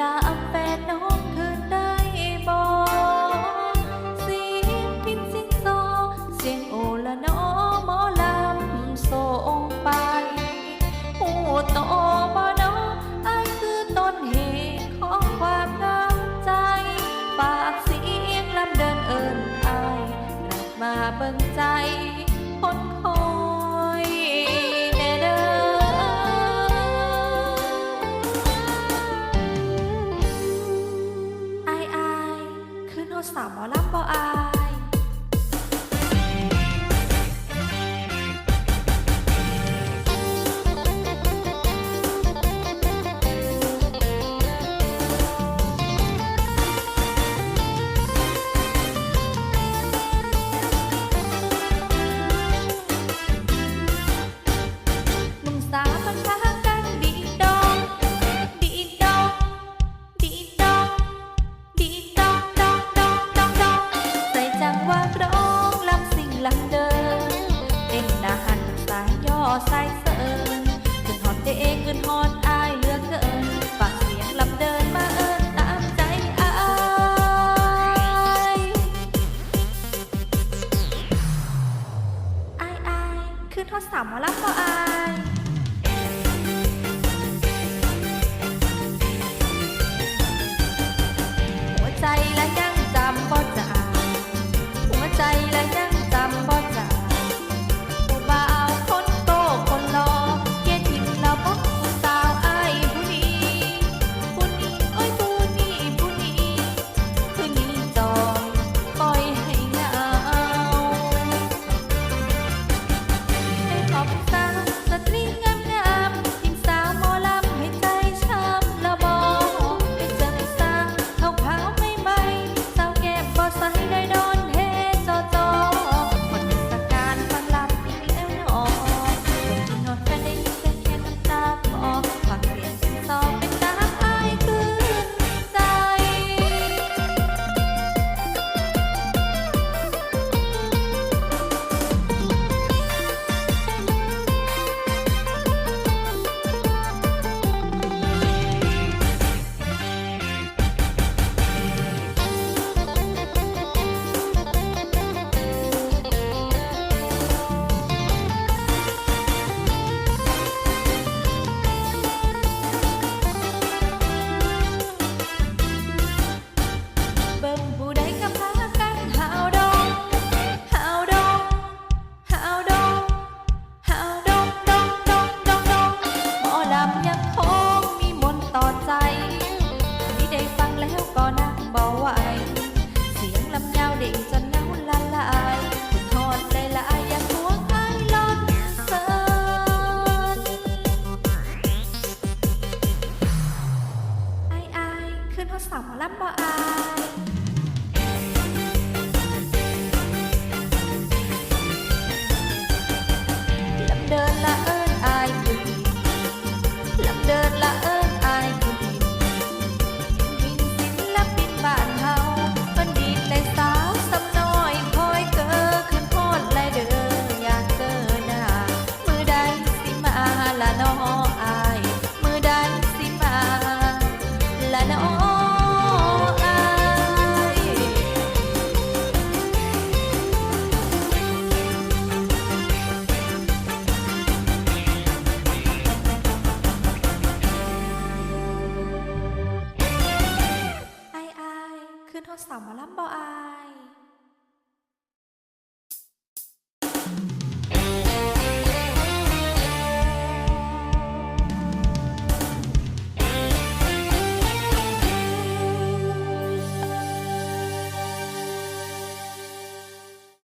ตามแฟนน้องคืนได้บอเสียงพินสิงโซเสียงโอละนอหมอลำส่งไปหูโตบ่นอไอคือต้นเหตุของความน้ำใจ ฝากเสียงลำเดินเอิญไอรับมาเบิ่งใจ ขึ้นทดสอบมอลักกออาย สำลับบ่อายลำเดินละเอ สาวหมอลำบออาย